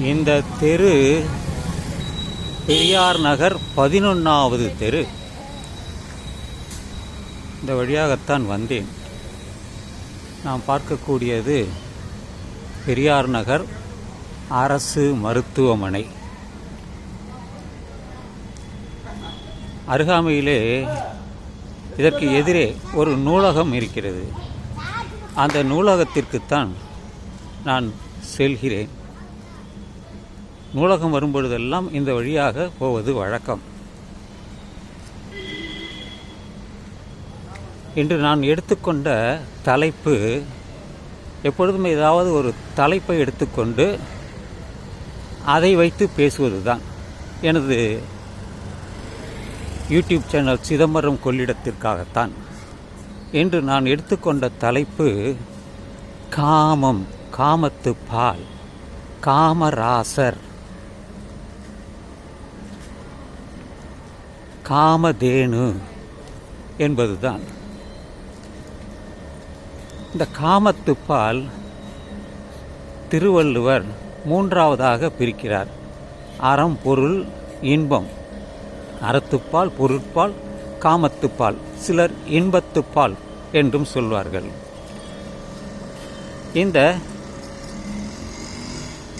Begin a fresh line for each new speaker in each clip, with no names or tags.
இந்த தெரு பெரியார் நகர் பதினொன்றாவது தெரு. இந்த வழியாகத்தான் வந்தேன். நாம் பார்க்கக்கூடியது பெரியார் நகர் அரசு மருத்துவமனை. அருகாமையிலே இதற்கு எதிரே ஒரு நூலகம் இருக்கிறது. அந்த நூலகத்திற்குத்தான் நான் செல்கிறேன். நூலகம் வரும்பொழுதெல்லாம் இந்த வழியாக போவது வழக்கம். இன்று நான் எடுத்துக்கொண்ட தலைப்பு எப்பொழுதும் ஏதாவது ஒரு தலைப்பை எடுத்துக்கொண்டு அதை வைத்து பேசுவது தான் எனது யூடியூப் சேனல் சிதம்பரம் கொள்ளிடத்திற்காகத்தான். என்று நான் எடுத்துக்கொண்ட தலைப்பு காமம் காமத்து பால் காமராசர். காமதேனு என்பதுதான். இந்த காமத்துப்பால் திருவள்ளுவர் மூன்றாவதாக பிரிக்கிறார். அறம் பொருள் இன்பம். அறத்துப்பால் பொருட்பால் காமத்துப்பால். சிலர் இன்பத்துப்பால் என்றும் சொல்வார்கள். இந்த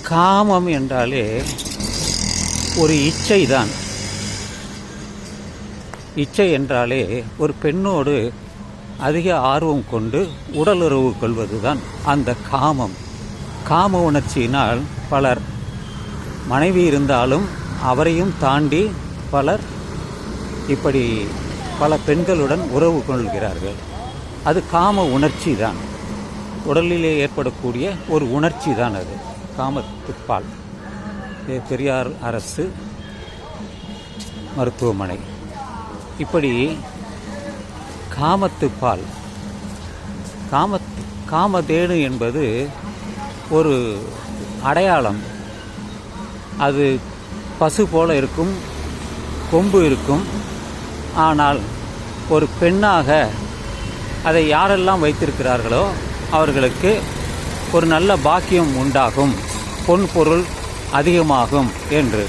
காமம் என்றாலே ஒரு இச்சை தான் இச்சை என்றாலே ஒரு பெண்ணோடு அதிக ஆர்வம் கொண்டு உடலுறவு கொள்வதுதான் அந்த காமம். காம உணர்ச்சியினால் பலர் மனைவி இருந்தாலும் அவரையும் தாண்டி பலர் இப்படி பல பெண்களுடன் உறவு கொள்கிறார்கள். அது காம உணர்ச்சி தான் உடலிலே ஏற்படக்கூடிய ஒரு உணர்ச்சி தான் அது காமத்துப்பால் பெரியார் அரசு மருத்துவமனை. இப்படி காமத்துப்பால் காமத்து காமதேனு என்பது ஒரு அடையாளம். அது பசு போல இருக்கும் கொம்பு இருக்கும். ஆனால் ஒரு பெண்ணாக அதை யாரெல்லாம் வைத்திருக்கிறார்களோ அவர்களுக்கு ஒரு நல்ல பாக்கியம் உண்டாகும். பொன் பொருள் அதிகமாகும் என்று.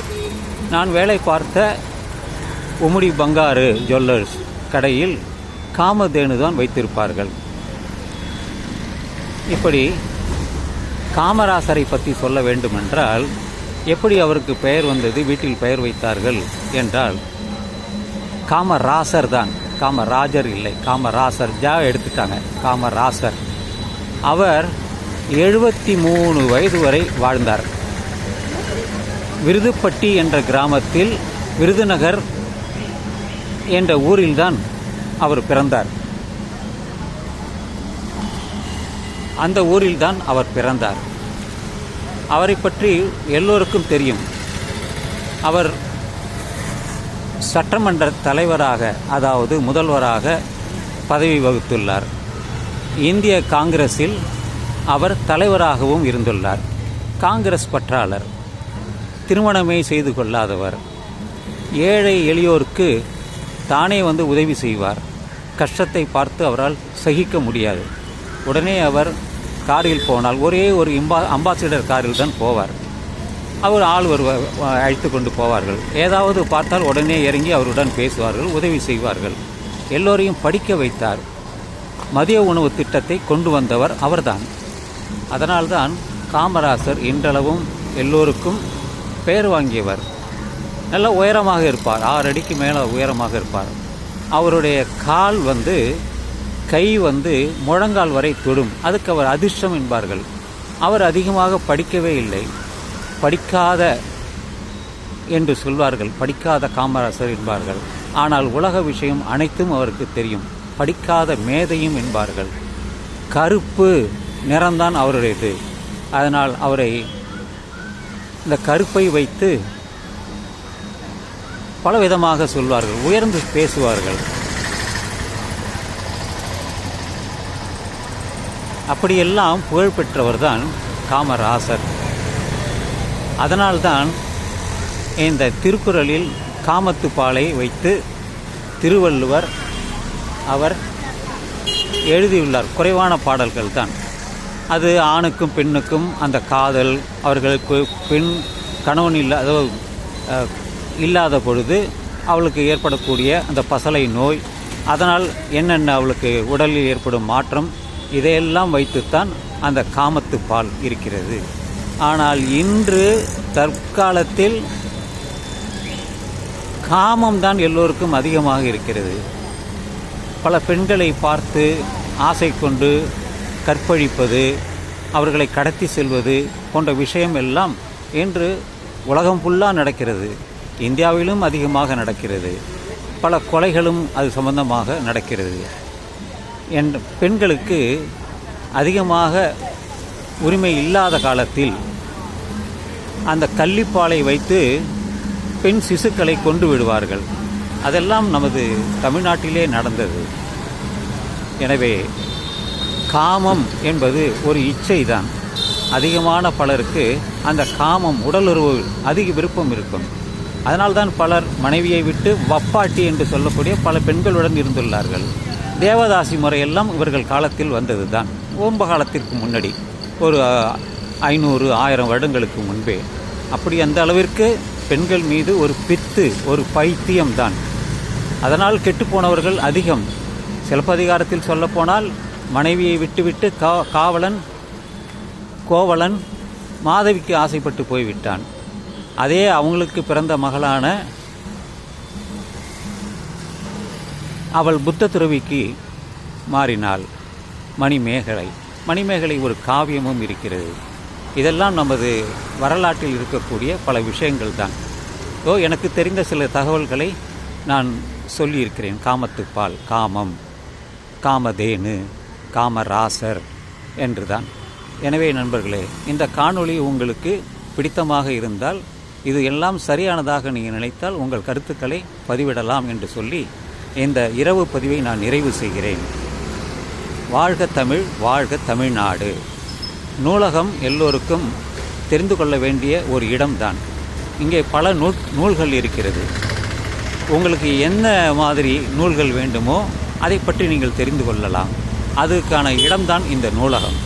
நான் வேலை பார்த்த உமுடி பங்காரு ஜுவல்லர்ஸ் கடையில் காமதேனு தான் வைத்திருப்பார்கள். இப்படி காமராசரை பற்றி சொல்ல வேண்டுமென்றால் எப்படி அவருக்கு பெயர் வந்தது வீட்டில் பெயர் வைத்தார்கள் என்றால் காமராசர் தான். காமராஜர் இல்லை காமராசர் ஜா எடுத்துட்டாங்க காமராசர். அவர் எழுபத்தி மூணு வயது வரை வாழ்ந்தார். விருதுப்பட்டி என்ற கிராமத்தில் விருதுநகர் என்ற ஊரில்தான் அவர் பிறந்தார். அந்த ஊரில்தான் அவர் பிறந்தார். அவரை பற்றி எல்லோருக்கும் தெரியும். அவர் சட்டமன்ற தலைவராக அதாவது முதல்வராக பதவி வகுத்துள்ளார். இந்திய காங்கிரஸில் அவர் தலைவராகவும் இருந்துள்ளார். காங்கிரஸ் பற்றாளர் திருமணமே செய்து கொள்ளாதவர். ஏழை எளியோருக்கு தானே வந்து உதவி செய்வார். கஷ்டத்தை பார்த்து அவரால் சகிக்க முடியாது. உடனே அவர் காரில் போனால் ஒரே ஒரு இம்பா அம்பாசிடர் காரில் தான் போவார். அவர் ஆள் ஒரு அழைத்து கொண்டு போவார்கள். ஏதாவது பார்த்தால் உடனே இறங்கி அவருடன் பேசுவார்கள் உதவி செய்வார்கள். எல்லோரையும் படிக்க வைத்தார். மதிய உணவு திட்டத்தை கொண்டு வந்தவர் அவர்தான். அதனால்தான் காமராசர் இன்றளவும் எல்லோருக்கும் பெயர் வாங்கியவர். நல்ல உயரமாக இருப்பார். ஆறு அடிக்கு மேலே உயரமாக இருப்பார். அவருடைய கால் வந்து கை வந்து முழங்கால் வரை தொடும். அதுக்கு அவர் அதிர்ஷ்டம் என்பார்கள். அவர் அதிகமாக படிக்கவே இல்லை. படிக்காத என்று சொல்வார்கள். படிக்காத காமராசர் என்பார்கள். ஆனால் உலக விஷயம் அனைத்தும் அவருக்கு தெரியும். படிக்காத மேதையும் என்பார்கள். கருப்பு நிறம்தான் அவருடையது. அதனால் அவரை இந்த கருப்பை வைத்து பலவிதமாக சொல்வார்கள் உயர்ந்து பேசுவார்கள். அப்படியெல்லாம் புகழ்பெற்றவர்தான் காமராசர். அதனால்தான் இந்த திருக்குறளில் காமத்து பாலை வைத்து திருவள்ளுவர் அவர் எழுதியுள்ளார். குறைவான பாடல்கள் தான் அது ஆணுக்கும் பெண்ணுக்கும் அந்த காதல் அவர்களுக்கு பெண் கணவன் இல்லாத இல்லாத பொழுது அவளுக்கு ஏற்படக்கூடிய அந்த பசலை நோய் அதனால் என்னென்ன அவளுக்கு உடலில் ஏற்படும் மாற்றம் இதையெல்லாம் வைத்துத்தான் அந்த காமத்து பால் இருக்கிறது. ஆனால் இன்று தற்காலத்தில் காமம்தான் எல்லோருக்கும் அதிகமாக இருக்கிறது. பல பெண்களை பார்த்து ஆசை கொண்டு கற்பழிப்பது அவர்களை கடத்தி செல்வது போன்ற விஷயம் எல்லாம் இன்று உலகம் ஃபுல்லாக நடக்கிறது. இந்தியாவிலும் அதிகமாக நடக்கிறது. பல கொலைகளும் அது சம்பந்தமாக நடக்கிறது. என் பெண்களுக்கு அதிகமாக உரிமை இல்லாத காலத்தில் அந்த கள்ளிப்பாலை வைத்து பெண் சிசுக்களை கொண்டு விடுவார்கள். அதெல்லாம் நமது தமிழ்நாட்டிலே நடந்தது. எனவே காமம் என்பது ஒரு இச்சைதான். அதிகமான பலருக்கு அந்த காமம் உடலுறவு அதிக விருப்பம் இருக்கும். அதனால்தான் பலர் மனைவியை விட்டு வப்பாட்டி என்று சொல்லக்கூடிய பல பெண்களுடன் இருந்துள்ளார்கள். தேவதாசி முறையெல்லாம் இவர்கள் காலத்தில் வந்தது தான் ஓம்ப காலத்திற்கு முன்னாடி ஒரு ஐநூறு ஆயிரம் வருடங்களுக்கு முன்பே. அப்படி அந்த அளவிற்கு பெண்கள் மீது ஒரு பித்து ஒரு பைத்தியம்தான் அதனால் கெட்டுப்போனவர்கள் அதிகம். சிலப்பதிகாரத்தில் சொல்லப்போனால் மனைவியை விட்டுவிட்டு கா காவலன் கோவலன் மாதவிக்கு ஆசைப்பட்டு போய்விட்டான். அதே அவங்களுக்கு பிறந்த மகளான அவள் புத்த துறவிக்கு மாறினாள் மணிமேகலை. மணிமேகலை ஒரு காவியமும் இருக்கிறது. இதெல்லாம் நமது வரலாற்றில் இருக்கக்கூடிய பல விஷயங்கள் தான். ஓ எனக்கு தெரிந்த சில தகவல்களை நான் சொல்லியிருக்கிறேன். காமத்துப்பால் காமம் காமதேனு காமராசர் என்று தான் எனவே நண்பர்களே இந்த காணொளி உங்களுக்கு பிடித்தமாக இருந்தால் இது எல்லாம் சரியானதாக நீங்கள் நினைத்தால் உங்கள் கருத்துக்களை பதிவிடலாம் என்று சொல்லி இந்த இரவு பதிவை நான் நிறைவு செய்கிறேன். வாழ்க தமிழ் வாழ்க தமிழ்நாடு. நூலகம் எல்லோருக்கும் தெரிந்து கொள்ள வேண்டிய ஒரு இடம்தான். இங்கே பல நூல் நூல்கள் இருக்கிறது. உங்களுக்கு என்ன மாதிரி நூல்கள் வேண்டுமோ அதை பற்றி நீங்கள் தெரிந்து கொள்ளலாம். அதுக்கான இடம்தான் இந்த நூலகம்.